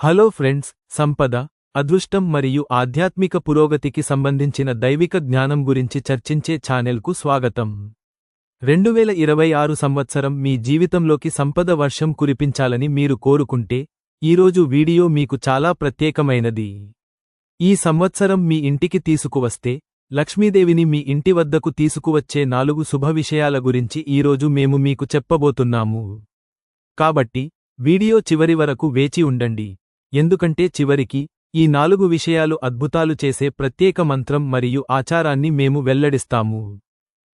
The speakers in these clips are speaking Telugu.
హలో ఫ్రెండ్స్ సంపద అదృష్టం మరియు ఆధ్యాత్మిక పురోగతికి సంబంధించిన దైవిక జ్ఞానం గురించి చర్చించే ఛానెల్కు స్వాగతం. రెండువేల ఇరవై ఆరు సంవత్సరం మీ జీవితంలోకి సంపద వర్షం కురిపించాలని మీరు కోరుకుంటే ఈరోజు వీడియో మీకు చాలా ప్రత్యేకమైనది. ఈ సంవత్సరం మీ ఇంటికి తీసుకువస్తే లక్ష్మీదేవిని మీ ఇంటి వద్దకు తీసుకువచ్చే నాలుగు శుభ విషయాల గురించి ఈరోజు మేము మీకు చెప్పబోతున్నాము. కాబట్టి వీడియో చివరి వరకు వేచి ఉండండి. ఎందుకంటే చివరికి ఈ నాలుగు విషయాలు అద్భుతాలు చేసే ప్రత్యేక మంత్రం మరియు ఆచారాన్ని మేము వెల్లడిస్తాము.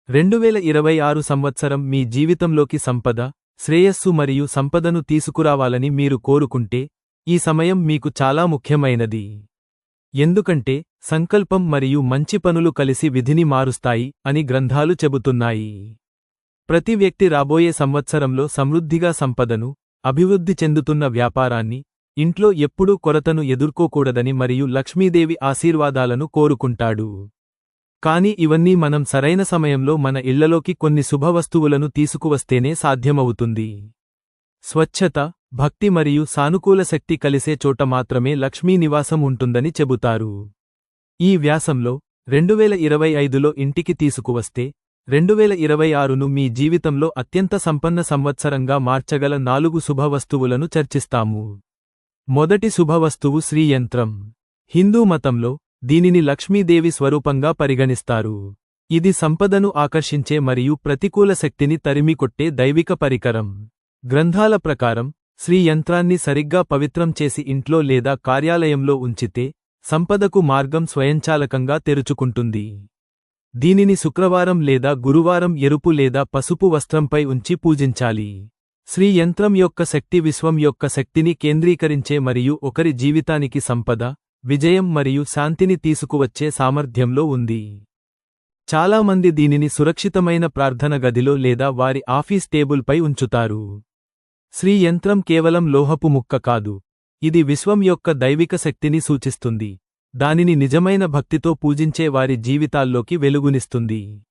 రెండువేల ఇరవై ఆరు సంవత్సరం మీ జీవితంలోకి సంపద శ్రేయస్సు మరియు సంపదను తీసుకురావాలని మీరు కోరుకుంటే ఈ సమయం మీకు చాలా ముఖ్యమైనది. ఎందుకంటే సంకల్పం మరియు మంచి పనులు కలిసి విధిని మారుస్తాయి అని గ్రంథాలు చెబుతున్నాయి. ప్రతి వ్యక్తి రాబోయే సంవత్సరంలో సమృద్ధిగా సంపదను అభివృద్ధి చెందుతున్న వ్యాపారాన్ని ఇంట్లో ఎప్పుడూ కొరతను ఎదుర్కోకూడదని మరియు లక్ష్మీదేవి ఆశీర్వాదాలను కోరుకుంటాడు. కాని ఇవన్నీ మనం సరైన సమయంలో మన ఇళ్ళలోకి కొన్ని శుభవస్తువులను తీసుకువస్తేనే సాధ్యమవుతుంది. స్వచ్ఛత భక్తి మరియు సానుకూల శక్తి కలిసే చోట మాత్రమే లక్ష్మీ నివాసం ఉంటుందని చెబుతారు. ఈ వ్యాసంలో రెండువేల ఇరవై ఐదులో ఇంటికి తీసుకువస్తే రెండువేల ఇరవై ఆరును మీ జీవితంలో అత్యంత సంపన్న సంవత్సరంగా మార్చగల నాలుగు శుభవస్తువులను చర్చిస్తాము. మొదటి శుభవస్తువు శ్రీయంత్రం. హిందూ మతంలో దీనిని లక్ష్మీదేవి స్వరూపంగా పరిగణిస్తారు. ఇది సంపదను ఆకర్షించే మరియు ప్రతికూల శక్తిని తరిమికొట్టే దైవిక పరికరం. గ్రంథాల ప్రకారం శ్రీ యంత్రాన్ని సరిగ్గా పవిత్రం చేసి ఇంట్లో లేదా కార్యాలయంలో ఉంచితే సంపదకు మార్గం స్వయంచాలకంగా తెరుచుకుంటుంది. దీనిని శుక్రవారం లేదా గురువారం ఎరుపు లేదా పసుపు వస్త్రంపై ఉంచి పూజించాలి. శ్రీ యంత్రం యొక్క శక్తి విశ్వం యొక్క శక్తిని కేంద్రీకరించే మరియు ఒకరి జీవితానికి సంపద విజయం మరియు శాంతిని తీసుకువచ్చే సామర్థ్యంలో ఉంది. చాలామంది దీనిని సురక్షితమైన ప్రార్థన గదిలో లేదా వారి ఆఫీస్ టేబుల్పై ఉంచుతారు. శ్రీ యంత్రం కేవలం లోహపు ముక్క కాదు. ఇది విశ్వం యొక్క దైవిక శక్తిని సూచిస్తుంది. దానిని నిజమైన భక్తితో పూజించే వారి జీవితాల్లోకి వెలుగునిస్తుంది.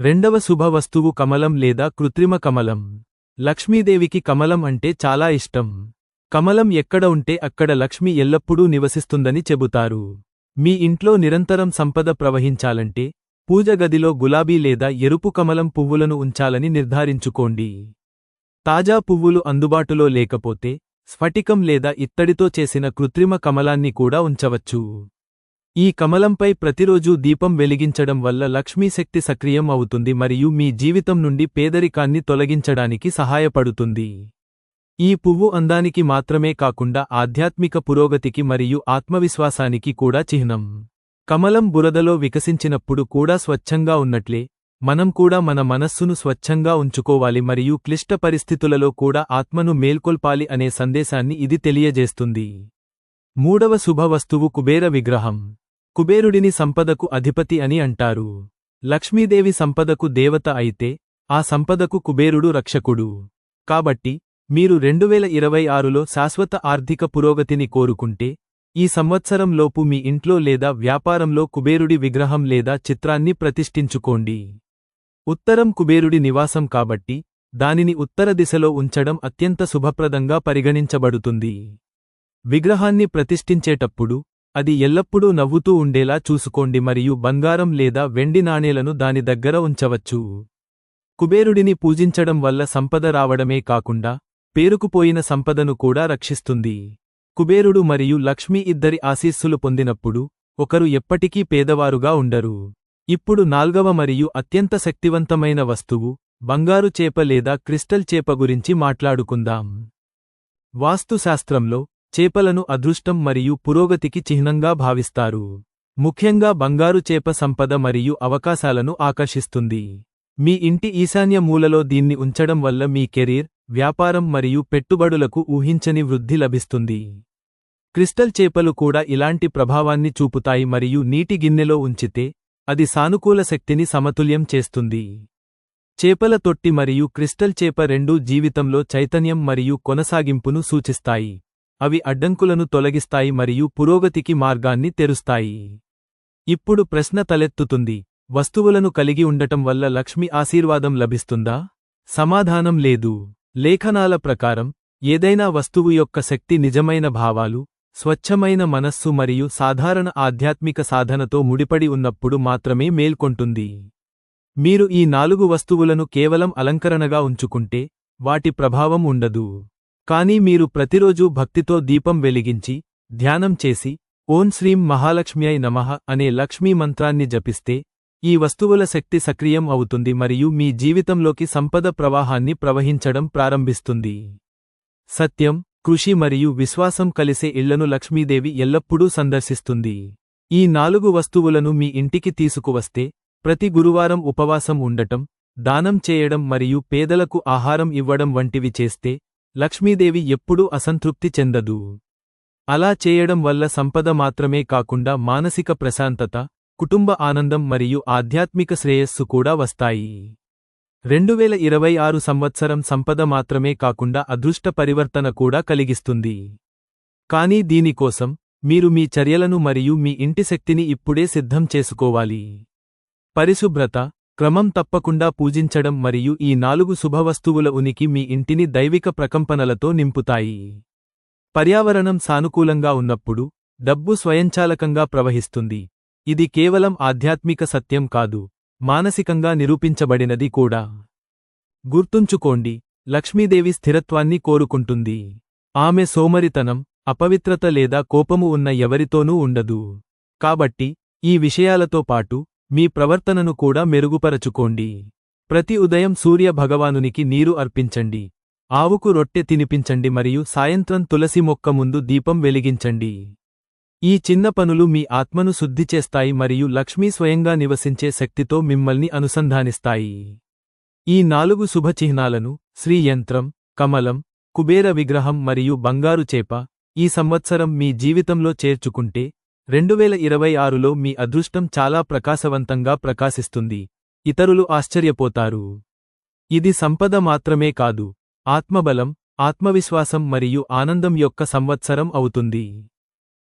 రెండవ శుభవస్తువు కమలం లేదా కృత్రిమ కమలం. లక్ష్మీదేవికి కమలం అంటే చాలా ఇష్టం. కమలం ఎక్కడ ఉంటే అక్కడ లక్ష్మి ఎల్లప్పుడూ నివసిస్తుందని చెబుతారు. మీ ఇంట్లో నిరంతరం సంపద ప్రవహించాలంటే పూజ గదిలో గులాబీ లేదా ఎరుపు కమలం పువ్వులను ఉంచాలని నిర్ధారించుకోండి. తాజా పువ్వులు అందుబాటులో లేకపోతే స్ఫటికం లేదా ఇత్తడితో చేసిన కృత్రిమ కమలాన్ని కూడా ఉంచవచ్చు. ఈ కమలంపై ప్రతిరోజూ దీపం వెలిగించడం వల్ల లక్ష్మీశక్తి సక్రియం అవుతుంది మరియు మీ జీవితం నుండి పేదరికాన్ని తొలగించడానికి సహాయపడుతుంది. ఈ పువ్వు అందానికి మాత్రమే కాకుండా ఆధ్యాత్మిక పురోగతికి మరియు ఆత్మవిశ్వాసానికి కూడా చిహ్నం. కమలం బురదలో వికసించినప్పుడు కూడా స్వచ్ఛంగా ఉన్నట్లే మనం కూడా మన మనస్సును స్వచ్ఛంగా ఉంచుకోవాలి మరియు క్లిష్ట పరిస్థితులలో కూడా ఆత్మను మేల్కొల్పాలి అనే సందేశాన్ని ఇది తెలియజేస్తుంది. మూడవ శుభవస్తువు కుబేర విగ్రహం. కుబేరుడిని సంపదకు అధిపతి అని అంటారు. లక్ష్మీదేవి సంపదకు దేవత అయితే ఆ సంపదకు కుబేరుడు రక్షకుడు. కాబట్టి మీరు రెండువేల ఇరవై ఆరులో శాశ్వత ఆర్థిక పురోగతిని కోరుకుంటే ఈ సంవత్సరంలోపు మీ ఇంట్లో లేదా వ్యాపారంలో కుబేరుడి విగ్రహం లేదా చిత్రాన్ని ప్రతిష్ఠించుకోండి. ఉత్తరం కుబేరుడి నివాసం కాబట్టి దానిని ఉత్తర దిశలో ఉంచడం అత్యంత శుభప్రదంగా పరిగణించబడుతుంది. విగ్రహాన్ని ప్రతిష్ఠించేటప్పుడు అది ఎల్లప్పుడూ నవ్వుతూ ఉండేలా చూసుకోండి మరియు బంగారం లేదా వెండి నాణేలను దాని దగ్గర ఉంచవచ్చు. కుబేరుడిని పూజించడం వల్ల సంపద రావడమే కాకుండా పేరుకుపోయిన సంపదను కూడా రక్షిస్తుంది. కుబేరుడు మరియు లక్ష్మి ఇద్దరి ఆశీస్సులు పొందినప్పుడు ఒకరు ఎప్పటికీ పేదవారుగా ఉండరు. ఇప్పుడు నాల్గవ మరియు అత్యంత శక్తివంతమైన వస్తువు బంగారు చేప లేదా క్రిస్టల్ చేప గురించి మాట్లాడుకుందాం. వాస్తుశాస్త్రంలో చేపలను అదృష్టం మరియు పురోగతికి చిహ్నంగా భావిస్తారు. ముఖ్యంగా బంగారు చేప సంపద మరియు అవకాశాలను ఆకర్షిస్తుంది. మీ ఇంటి ఈశాన్య మూలలో దీన్ని ఉంచడం వల్ల మీ కెరీర్ వ్యాపారం మరియు పెట్టుబడులకు ఊహించని వృద్ధి లభిస్తుంది. క్రిస్టల్ చేపలు కూడా ఇలాంటి ప్రభావాన్ని చూపుతాయి మరియు నీటి గిన్నెలో ఉంచితే అది సానుకూల శక్తిని సమతుల్యం చేస్తుంది. చేపల తొట్టి మరియు క్రిస్టల్ చేప రెండూ జీవితంలో చైతన్యం మరియు కొనసాగింపును సూచిస్తాయి. అవి అడ్డంకులను తొలగిస్తాయి మరియు పురోగతికి మార్గాన్ని తెరుస్తాయి. ఇప్పుడు ప్రశ్న తలెత్తుతుంది వస్తువులను కలిగి ఉండటం వల్ల లక్ష్మి ఆశీర్వాదం లభిస్తుందా? సమాధానం లేదు. లేఖనాల ప్రకారం ఏదైనా వస్తువు యొక్క శక్తి నిజమైన భావాలు స్వచ్ఛమైన మనస్సు మరియు సాధారణ ఆధ్యాత్మిక సాధనతో ముడిపడి ఉన్నప్పుడు మాత్రమే మేల్కొంటుంది. మీరు ఈ నాలుగు వస్తువులను కేవలం అలంకరణగా ఉంచుకుంటే వాటి ప్రభావం ఉండదు. కానీ మీరు ప్రతిరోజూ భక్తితో దీపం వెలిగించి ధ్యానం చేసి ఓం శ్రీం మహాలక్ష్మ్యై నమః అనే లక్ష్మీ మంత్రాన్ని జపిస్తే ఈ వస్తువుల శక్తి సక్రియం అవుతుంది మరియు మీ జీవితంలోకి సంపద ప్రవాహాన్ని ప్రవహించడం ప్రారంభిస్తుంది. సత్యం కృషి మరియు విశ్వాసం కలిసే ఇళ్ళను లక్ష్మీదేవి ఎల్లప్పుడూ సందర్శిస్తుంది. ఈ నాలుగు వస్తువులను మీ ఇంటికి తీసుకువస్తే ప్రతి గురువారం ఉపవాసం ఉండటం దానం చేయడం మరియు పేదలకు ఆహారం ఇవ్వడం వంటివి చేస్తే లక్ష్మీదేవి ఎప్పుడూ అసంతృప్తి చెందదు. అలా చేయడం వల్ల సంపద మాత్రమే కాకుండా మానసిక ప్రశాంతత కుటుంబ ఆనందం మరియు ఆధ్యాత్మిక శ్రేయస్సు కూడా వస్తాయి. రెండువేల ఇరవై ఆరు సంవత్సరం సంపద మాత్రమే కాకుండా అదృష్ట పరివర్తన కూడా కలిగిస్తుంది. కానీ దీనికోసం మీరు మీ చర్యలను మరియు మీ ఇంటి శక్తిని ఇప్పుడే సిద్ధం చేసుకోవాలి. పరిశుభ్రత క్రమం తప్పకుండా పూజించడం మరియు ఈ నాలుగు శుభవస్తువుల ఉనికి మీ ఇంటిని దైవిక ప్రకంపనలతో నింపుతాయి. పర్యావరణం సానుకూలంగా ఉన్నప్పుడు డబ్బు స్వయంచాలకంగా ప్రవహిస్తుంది. ఇది కేవలం ఆధ్యాత్మిక సత్యం కాదు మానసికంగా నిరూపించబడినది కూడా. గుర్తుంచుకోండి లక్ష్మీదేవి స్థిరత్వాన్ని కోరుకుంటుంది. ఆమె సోమరితనం అపవిత్రత లేదా కోపము ఉన్న ఎవరితోనూ ఉండదు. కాబట్టి ఈ విషయాలతో పాటు మీ ప్రవర్తనను కూడా మెరుగుపరచుకోండి. ప్రతి ఉదయం సూర్య భగవానునికి నీరు అర్పించండి. ఆవుకు రొట్టె తినిపించండి మరియు సాయంత్రం తులసి మొక్క ముందు దీపం వెలిగించండి. ఈ చిన్న పనులు మీ ఆత్మను శుద్ధి చేస్తాయి మరియు లక్ష్మీ స్వయంగా నివసించే శక్తితో మిమ్మల్ని అనుసంధానిస్తాయి. ఈ నాలుగు శుభచిహ్నాలను శ్రీయంత్రం కమలం కుబేర విగ్రహం మరియు బంగారు చేప ఈ సంవత్సరం మీ జీవితంలో చేర్చుకుంటే రెండువేల ఇరవై ఆరులో మీ అదృష్టం చాలా ప్రకాశవంతంగా ప్రకాశిస్తుంది. ఇతరులు ఆశ్చర్యపోతారు. ఇది సంపద మాత్రమే కాదు. ఆత్మబలం ఆత్మవిశ్వాసం మరియు ఆనందం యొక్క సంవత్సరం అవుతుంది.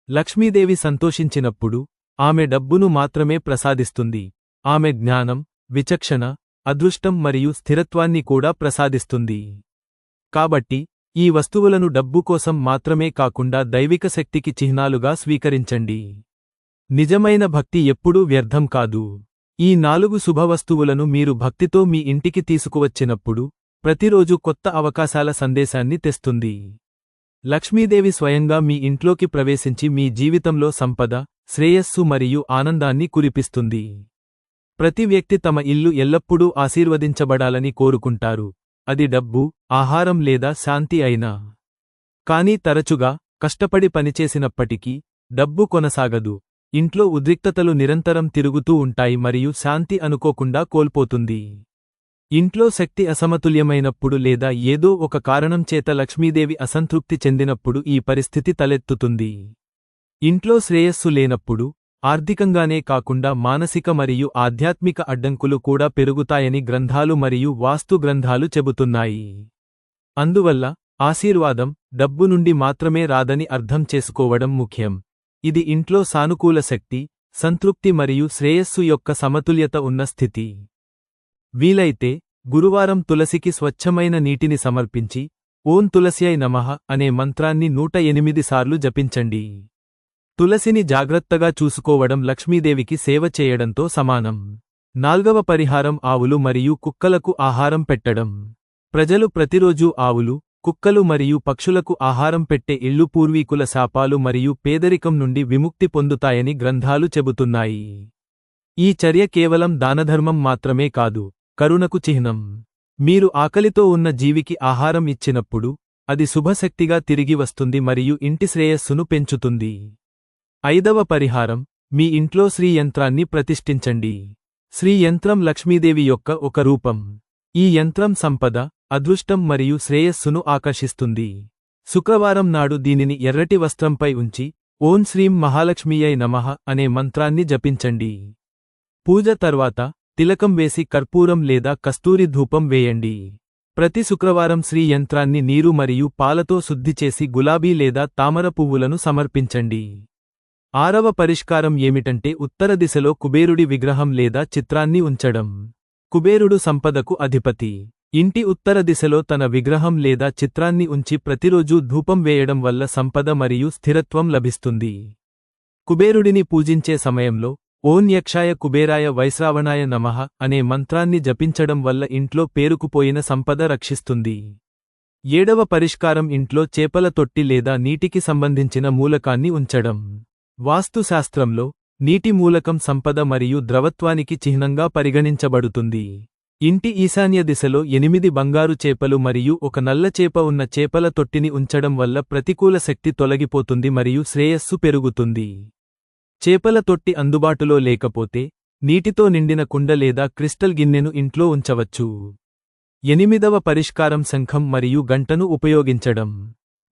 లక్ష్మీదేవి సంతోషించినప్పుడు ఆమె డబ్బును మాత్రమే ప్రసాదిస్తుంది. ఆమె జ్ఞానం విచక్షణ అదృష్టం మరియు స్థిరత్వాన్ని కూడా ప్రసాదిస్తుంది. కాబట్టి ఈ వస్తువులను డబ్బు కోసం మాత్రమే కాకుండా దైవిక శక్తికి చిహ్నాలుగా స్వీకరించండి. నిజమైన భక్తి ఎప్పుడూ వ్యర్థం కాదు. ఈ నాలుగు శుభవస్తువులను మీరు భక్తితో మీ ఇంటికి తీసుకువచ్చినప్పుడు ప్రతిరోజు కొత్త అవకాశాల సందేశాన్ని తెస్తుంది. లక్ష్మీదేవి స్వయంగా మీ ఇంట్లోకి ప్రవేశించి మీ జీవితంలో సంపద శ్రేయస్సు మరియు ఆనందాన్ని కురిపిస్తుంది. ప్రతి వ్యక్తి తమ ఇల్లు ఎల్లప్పుడూ ఆశీర్వదించబడాలని కోరుకుంటారు. అది డబ్బు ఆహారం లేదా శాంతి అయినా. కానీ తరచుగా కష్టపడి పనిచేసినప్పటికీ డబ్బు కొనసాగదు. ఇంట్లో ఉద్రిక్తతలు నిరంతరం తిరుగుతూ ఉంటాయి మరియు శాంతి అనుకోకుండా కోల్పోతుంది. ఇంట్లో శక్తి అసమతుల్యమైనప్పుడు లేదా ఏదో ఒక కారణం చేత లక్ష్మీదేవి అసంతృప్తి చెందినప్పుడు ఈ పరిస్థితి తలెత్తుతుంది. ఇంట్లో శ్రేయస్సు లేనప్పుడు ఆర్థికంగానే కాకుండా మానసిక మరియు ఆధ్యాత్మిక అడ్డంకులు కూడా పెరుగుతాయని గ్రంథాలు మరియు వాస్తు గ్రంథాలు చెబుతున్నాయి. అందువల్ల ఆశీర్వాదం డబ్బు నుండి మాత్రమే రాదని అర్థం చేసుకోవడం ముఖ్యం. ఇది ఇంట్లో సానుకూల శక్తి సంతృప్తి మరియు శ్రేయస్సు యొక్క సమతుల్యత ఉన్న స్థితి. వీలైతే గురువారం తులసికి స్వచ్ఛమైన నీటిని సమర్పించి ఓం తులసియై నమః అనే మంత్రాన్ని నూట ఎనిమిది సార్లు జపించండి. తులసిని జాగ్రత్తగా చూసుకోవడం లక్ష్మీదేవికి సేవ చేయడంతో సమానం. నాల్గవ పరిహారం ఆవులు మరియు కుక్కలకు ఆహారం పెట్టడం. ప్రజలు ప్రతిరోజూ ఆవులు కుక్కలు మరియు పక్షులకు ఆహారం పెట్టే ఇళ్ళు పూర్వీకుల శాపాలు మరియు పేదరికం నుండి విముక్తి పొందుతాయని గ్రంథాలు చెబుతున్నాయి. ఈ చర్య కేవలం దానధర్మం మాత్రమే కాదు కరుణకు చిహ్నం. మీరు ఆకలితో ఉన్న జీవికి ఆహారం ఇచ్చినప్పుడు అది శుభశక్తిగా తిరిగి వస్తుంది మరియు ఇంటి శ్రేయస్సును పెంచుతుంది. ఐదవ పరిహారం మీ ఇంట్లో శ్రీ యంత్రాన్ని ప్రతిష్ఠించండి. శ్రీ యంత్రం లక్ష్మీదేవి యొక్క ఒక రూపం. ఈ యంత్రం సంపద అదృష్టం మరియు శ్రేయస్సును ఆకర్షిస్తుంది. శుక్రవారం నాడు దీనిని ఎర్రటి వస్త్రంపై ఉంచి ఓం శ్రీం మహాలక్ష్మీయై నమః అనే మంత్రాన్ని జపించండి. పూజ తర్వాత తిలకం వేసి కర్పూరం లేదా కస్తూరి ధూపం వేయండి. ప్రతి శుక్రవారం శ్రీ యంత్రాన్ని నీరు మరియు పాలతో శుద్ధి చేసి గులాబీ లేదా తామర పువ్వులను సమర్పించండి. ఆరవ పరిష్కారం ఏమిటంటే ఉత్తర దిశలో కుబేరుడి విగ్రహం లేదా చిత్రాన్ని ఉంచడం. కుబేరుడు సంపదకు అధిపతి. ఇంటి ఉత్తర దిశలో తన విగ్రహం లేదా చిత్రాన్ని ఉంచి ప్రతిరోజూ ధూపం వేయడం వల్ల సంపద మరియు స్థిరత్వం లభిస్తుంది. కుబేరుడిని పూజించే సమయంలో ఓన్ యక్షాయ కుబేరాయ వైశ్రావణాయ నమః అనే మంత్రాన్ని జపించడం వల్ల ఇంట్లో పేరుకుపోయిన సంపద రక్షిస్తుంది. ఏడవ పరిష్కారం ఇంట్లో చేపల తొట్టి లేదా నీటికి సంబంధించిన మూలకాన్ని ఉంచడం. వాస్తుశాస్త్రంలో నీటి మూలకం సంపద మరియు ద్రవత్వానికి చిహ్నంగా పరిగణించబడుతుంది. ఇంటి ఈశాన్య దిశలో ఎనిమిది బంగారు చేపలు మరియు ఒక నల్ల చేప ఉన్న చేపల తొట్టిని ఉంచడం వల్ల ప్రతికూల శక్తి తొలగిపోతుంది మరియు శ్రేయస్సు పెరుగుతుంది. చేపల తొట్టి అందుబాటులో లేకపోతే నీటితో నిండిన కుండ లేదా క్రిస్టల్ గిన్నెను ఇంట్లో ఉంచవచ్చు. ఎనిమిదవ పరిష్కారం శంఖం మరియు గంటను ఉపయోగించడం.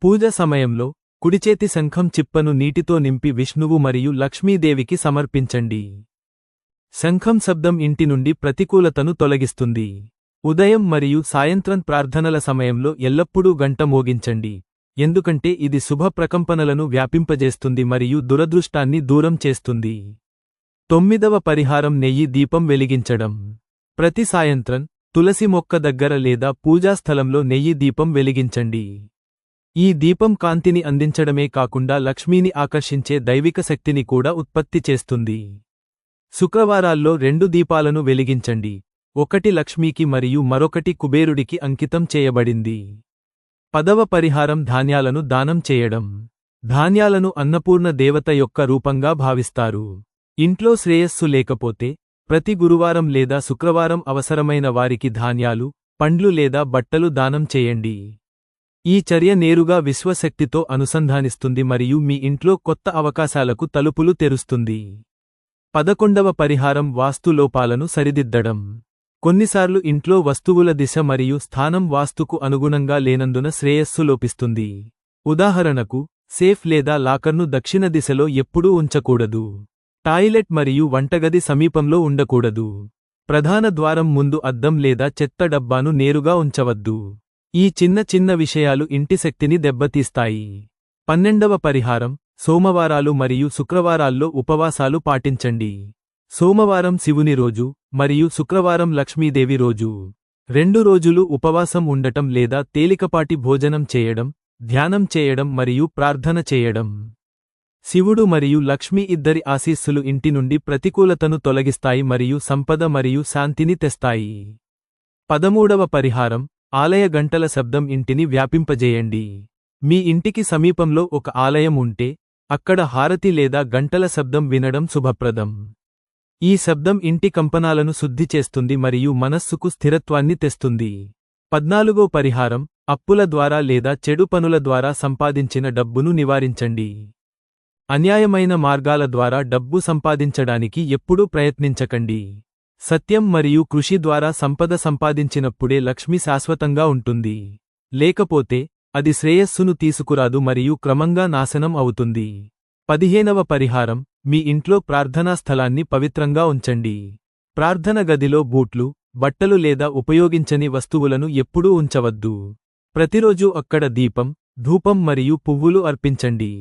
పూజ సమయంలో కుడిచేతి శంఖం చిప్పను నీటితో నింపి విష్ణువు మరియు లక్ష్మీదేవికి సమర్పించండి. శంఖం శబ్దం ఇంటి నుండి ప్రతికూలతను తొలగిస్తుంది. ఉదయం మరియు సాయంత్రం ప్రార్థనల సమయంలో ఎల్లప్పుడూ గంట మోగించండి. ఎందుకంటే ఇది శుభ ప్రకంపనలను వ్యాపింపజేస్తుంది మరియు దురదృష్టాన్ని దూరం చేస్తుంది. తొమ్మిదవ పరిహారం నెయ్యి దీపం వెలిగించడం. ప్రతి సాయంత్రం తులసి మొక్క దగ్గర లేదా పూజాస్థలంలో నెయ్యి దీపం వెలిగించండి. ఈ దీపం కాంతిని అందించడమే కాకుండా లక్ష్మీని ఆకర్షించే దైవిక శక్తిని కూడా ఉత్పత్తి చేస్తుంది. శుక్రవారాల్లో రెండు దీపాలను వెలిగించండి. ఒకటి లక్ష్మీకి మరియు మరొకటి కుబేరుడికి అంకితం చేయబడింది. పదవ పరిహారం ధాన్యాలను దానం చేయడం. ధాన్యాలను అన్నపూర్ణ దేవత యొక్క రూపంగా భావిస్తారు. ఇంట్లో శ్రేయస్సు లేకపోతే ప్రతి గురువారం లేదా శుక్రవారం అవసరమైన వారికి ధాన్యాలు పండ్లు లేదా బట్టలు దానం చేయండి. ఈ చర్య నేరుగా విశ్వశక్తితో అనుసంధానిస్తుంది మరియు మీ ఇంట్లో కొత్త అవకాశాలకు తలుపులు తెరుస్తుంది. పదకొండవ పరిహారం వాస్తు లోపాలను సరిదిద్దడం. కొన్నిసార్లు ఇంట్లో వస్తువుల దిశ మరియు స్థానం వాస్తుకు అనుగుణంగా లేనందున శ్రేయస్సు లోపిస్తుంది. ఉదాహరణకు సేఫ్ లేదా లాకర్ను దక్షిణ దిశలో ఎప్పుడూ ఉంచకూడదు. టాయిలెట్ మరియు వంటగది సమీపంలో ఉండకూడదు. ప్రధాన ద్వారం ముందు అద్దం లేదా చెత్త డబ్బాను నేరుగా ఉంచవద్దు. ఈ చిన్న చిన్న విషయాలు ఇంటి శక్తిని దెబ్బతీస్తాయి. పన్నెండవ పరిహారం సోమవారాలు మరియు శుక్రవారాల్లో ఉపవాసాలు పాటించండి. సోమవారం శివుని రోజు మరియు శుక్రవారం లక్ష్మీదేవి రోజు. రెండు రోజులు ఉపవాసం ఉండటం లేదా తేలికపాటి భోజనం చేయడం ధ్యానం చేయడం మరియు ప్రార్థన చేయడం. శివుడు మరియు లక్ష్మీ ఇద్దరి ఆశీస్సులు ఇంటి నుండి ప్రతికూలతను తొలగిస్తాయి మరియు సంపద మరియు శాంతిని తెస్తాయి. పదమూడవ పరిహారం ఆలయ గంటల శబ్దం ఇంటిని వ్యాపింపజేయండి. మీ ఇంటికి సమీపంలో ఒక ఆలయం ఉంటే అక్కడ హారతి లేదా గంటల శబ్దం వినడం శుభప్రదం. ఈ శబ్దం ఇంటి కంపనాలను శుద్ధి చేస్తుంది మరియు మనస్సుకు స్థిరత్వాన్ని తెస్తుంది. పద్నాలుగో పరిహారం అప్పుల ద్వారా లేదా చెడు పనుల ద్వారా సంపాదించిన డబ్బును నివారించండి. అన్యాయమైన మార్గాల ద్వారా డబ్బు సంపాదించడానికి ఎప్పుడూ ప్రయత్నించకండి. సత్యం మరియు కృషి ద్వారా సంపద సంపాదించినప్పుడే లక్ష్మి శాశ్వతంగా ఉంటుంది. లేకపోతే అది శ్రేయస్సును తీసుకురాదు మరియు క్రమంగా నాశనం అవుతుంది. పదిహేనవ పరిహారం మీ ఇంట్లో ప్రార్థనా స్థలాన్ని పవిత్రంగా ఉంచండి. ప్రార్థన గదిలో బూట్లు బట్టలు లేదా ఉపయోగించని వస్తువులను ఎప్పుడూ ఉంచవద్దు. ప్రతిరోజూ అక్కడ దీపం ధూపం మరియు పువ్వులు అర్పించండి.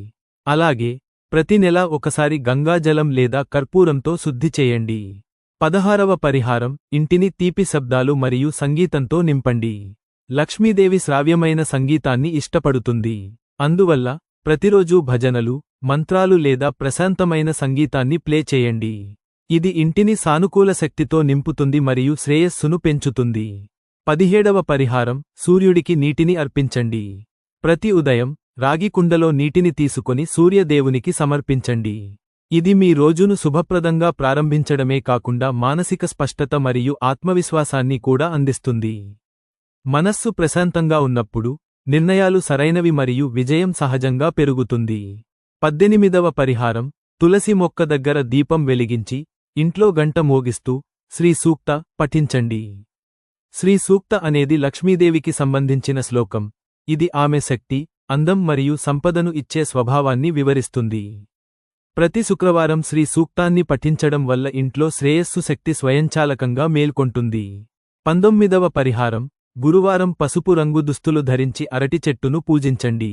అలాగే ప్రతి నెలా ఒకసారి గంగాజలం లేదా కర్పూరంతో శుద్ధి చేయండి. పదహారవ పరిహారం ఇంటిని తీపి శబ్దాలు మరియు సంగీతంతో నింపండి. లక్ష్మీదేవి శ్రావ్యమైన సంగీతాన్ని ఇష్టపడుతుంది. అందువల్ల ప్రతిరోజూ భజనలు మంత్రాలు లేదా ప్రశాంతమైన సంగీతాన్ని ప్లే చేయండి. ఇది ఇంటిని సానుకూల శక్తితో నింపుతుంది మరియు శ్రేయస్సును పెంచుతుంది. పదిహేడవ పరిహారం సూర్యుడికి నీటిని అర్పించండి. ప్రతి ఉదయం రాగి కుండలో నీటిని తీసుకొని సూర్యదేవునికి సమర్పించండి. ఇది మీ రోజును శుభప్రదంగా ప్రారంభించడమే కాకుండా మానసిక స్పష్టత మరియు ఆత్మవిశ్వాసాన్ని కూడా అందిస్తుంది. మనస్సు ప్రశాంతంగా ఉన్నప్పుడు నిర్ణయాలు సరైనవి మరియు విజయం సహజంగా పెరుగుతుంది. పద్దెనిమిదవ పరిహారం తులసి మొక్క దగ్గర దీపం వెలిగించి ఇంట్లో గంట మోగిస్తూ శ్రీ సూక్త పఠించండి. శ్రీ సూక్త అనేది లక్ష్మీదేవికి సంబంధించిన శ్లోకం. ఇది ఆమె శక్తి అందం మరియు సంపదను ఇచ్చే స్వభావాన్ని వివరిస్తుంది. ప్రతి శుక్రవారం శ్రీ సూక్తాన్ని పఠించడం వల్ల ఇంట్లో శ్రేయస్సు శక్తి స్వయంచాలకంగా మేల్కొంటుంది. పంతొమ్మిదవ పరిహారం. గురువారం పసుపు రంగు దుస్తులు ధరించి అరటి చెట్టును పూజించండి.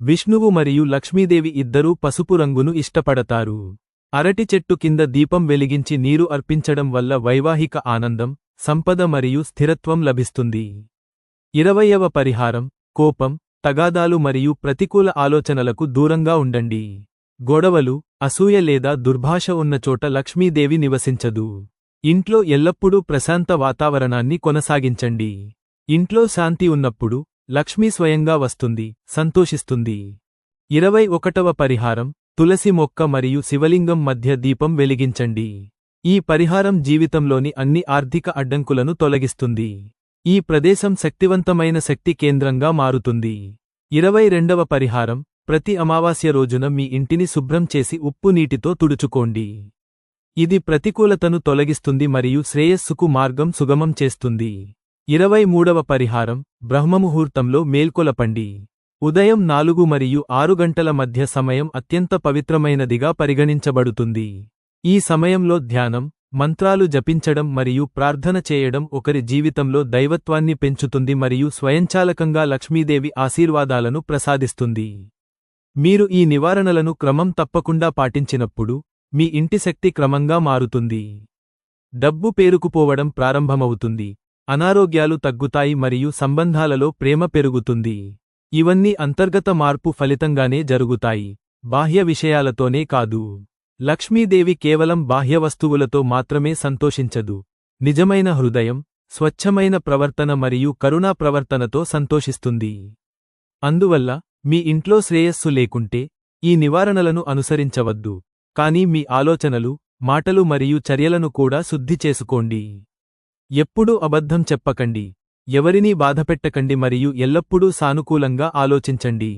విష్ణువు మరియు లక్ష్మీదేవి ఇద్దరూ పసుపు రంగును ఇష్టపడతారు. అరటి చెట్టు కింద దీపం వెలిగించి నీరు అర్పించడం వల్ల వైవాహిక ఆనందం సంపద మరియు స్థిరత్వం లభిస్తుంది. ఇరవయవ పరిహారం. కోపం తగాదాలు మరియు ప్రతికూల ఆలోచనలకు దూరంగా ఉండండి. గొడవలు అసూయ లేదా దుర్భాష ఉన్న చోట లక్ష్మీదేవి నివసించదు. ఇంట్లో ఎల్లప్పుడూ ప్రశాంత వాతావరణాన్ని కొనసాగించండి. ఇంట్లో శాంతి ఉన్నప్పుడు లక్ష్మీ స్వయంగా వస్తుంది సంతోషిస్తుంది. ఇరవై ఒకటవ పరిహారం తులసి మొక్క మరియు శివలింగం మధ్య దీపం వెలిగించండి. ఈ పరిహారం జీవితంలోని అన్ని ఆర్థిక అడ్డంకులను తొలగిస్తుంది. ఈ ప్రదేశం శక్తివంతమైన శక్తి కేంద్రంగా మారుతుంది. ఇరవై రెండవ పరిహారం ప్రతి అమావాస్య రోజున మీ ఇంటిని శుభ్రం చేసి ఉప్పు నీటితో తుడుచుకోండి. ఇది ప్రతికూలతను తొలగిస్తుంది మరియు శ్రేయస్సుకు మార్గం సుగమం చేస్తుంది. ఇరవై మూడవ పరిహారం బ్రహ్మముహూర్తంలో మేల్కొలపండి. ఉదయం నాలుగు మరియు ఆరు గంటల మధ్య సమయం అత్యంత పవిత్రమైనదిగా పరిగణించబడుతుంది. ఈ సమయంలో ధ్యానం మంత్రాలు జపించడం మరియు ప్రార్థన చేయడం ఒకరి జీవితంలో దైవత్వాన్ని పెంచుతుంది మరియు స్వయంచాలకంగా లక్ష్మీదేవి ఆశీర్వాదాలను ప్రసాదిస్తుంది. మీరు ఈ నివారణలను క్రమం తప్పకుండా పాటించినప్పుడు మీ ఇంటి శక్తి క్రమంగా మారుతుంది. డబ్బు పేరుకుపోవడం ప్రారంభమవుతుంది. అనారోగ్యాలు తగ్గుతాయి మరియు సంబంధాలలో ప్రేమ పెరుగుతుంది. ఇవన్నీ అంతర్గత మార్పు ఫలితంగానే జరుగుతాయి. బాహ్య విషయాలతోనే కాదు. లక్ష్మీదేవి కేవలం బాహ్య వస్తువులతో మాత్రమే సంతోషించదు. నిజమైన హృదయం స్వచ్ఛమైన ప్రవర్తన మరియు కరుణా ప్రవర్తనతో సంతోషిస్తుంది. అందువల్ల మీ ఇంట్లో శ్రేయస్సు లేకుంటే ఈ నివారణలను అనుసరించవద్దు. కానీ మీ ఆలోచనలు మాటలు మరియు చర్యలను కూడా శుద్ధి చేసుకోండి. ఎప్పుడూ అబద్ధం చెప్పకండి. ఎవరినీ బాధపెట్టకండి మరియు ఎల్లప్పుడూ సానుకూలంగా ఆలోచించండి.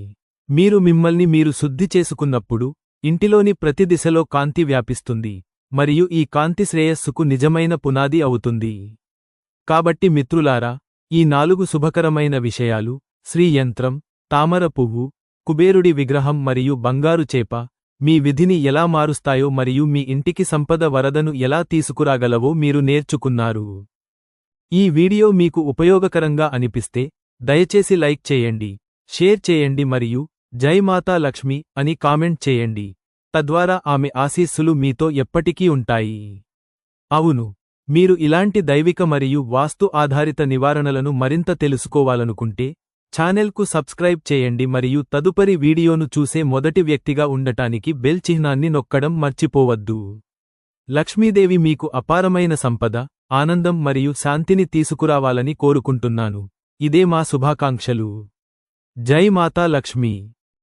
మీరు మిమ్మల్ని మీరు శుద్ధి చేసుకున్నప్పుడు ఇంటిలోని ప్రతి దిశలో కాంతి వ్యాపిస్తుంది మరియు ఈ కాంతి శ్రేయస్సుకు నిజమైన పునాది అవుతుంది. కాబట్టి మిత్రులారా ఈ నాలుగు శుభకరమైన విషయాలు శ్రీయంత్రం తామర పువ్వు కుబేరుడి విగ్రహం మరియు బంగారు చేప మీ విధిని ఎలా మారుస్తాయో మరియు మీ ఇంటికి సంపద వరదను ఎలా తీసుకురాగలవో మీరు నేర్చుకున్నారు. ఈ వీడియో మీకు ఉపయోగకరంగా అనిపిస్తే దయచేసి లైక్ చేయండి షేర్ చేయండి మరియు జై మాతా లక్ష్మి అని కామెంట్ చేయండి. తద్వారా ఆమె ఆశీస్సులు మీతో ఎప్పటికీ ఉంటాయి. అవును మీరు ఇలాంటి దైవిక మరియు వాస్తు ఆధారిత నివారణలను మరింత తెలుసుకోవాలనుకుంటే ఛానెల్కు సబ్స్క్రైబ్ చేయండి మరియు తదుపరి వీడియోను చూసే మొదటి వ్యక్తిగా ఉండటానికి బెల్ చిహ్నాన్ని నొక్కడం మర్చిపోవద్దు. లక్ష్మీదేవి మీకు అపారమైన సంపద ఆనందం మరియు శాంతిని తీసుకురావాలని కోరుకుంటున్నాను. ఇదే మా శుభాకాంక్షలు. జై మాతా లక్ష్మీ.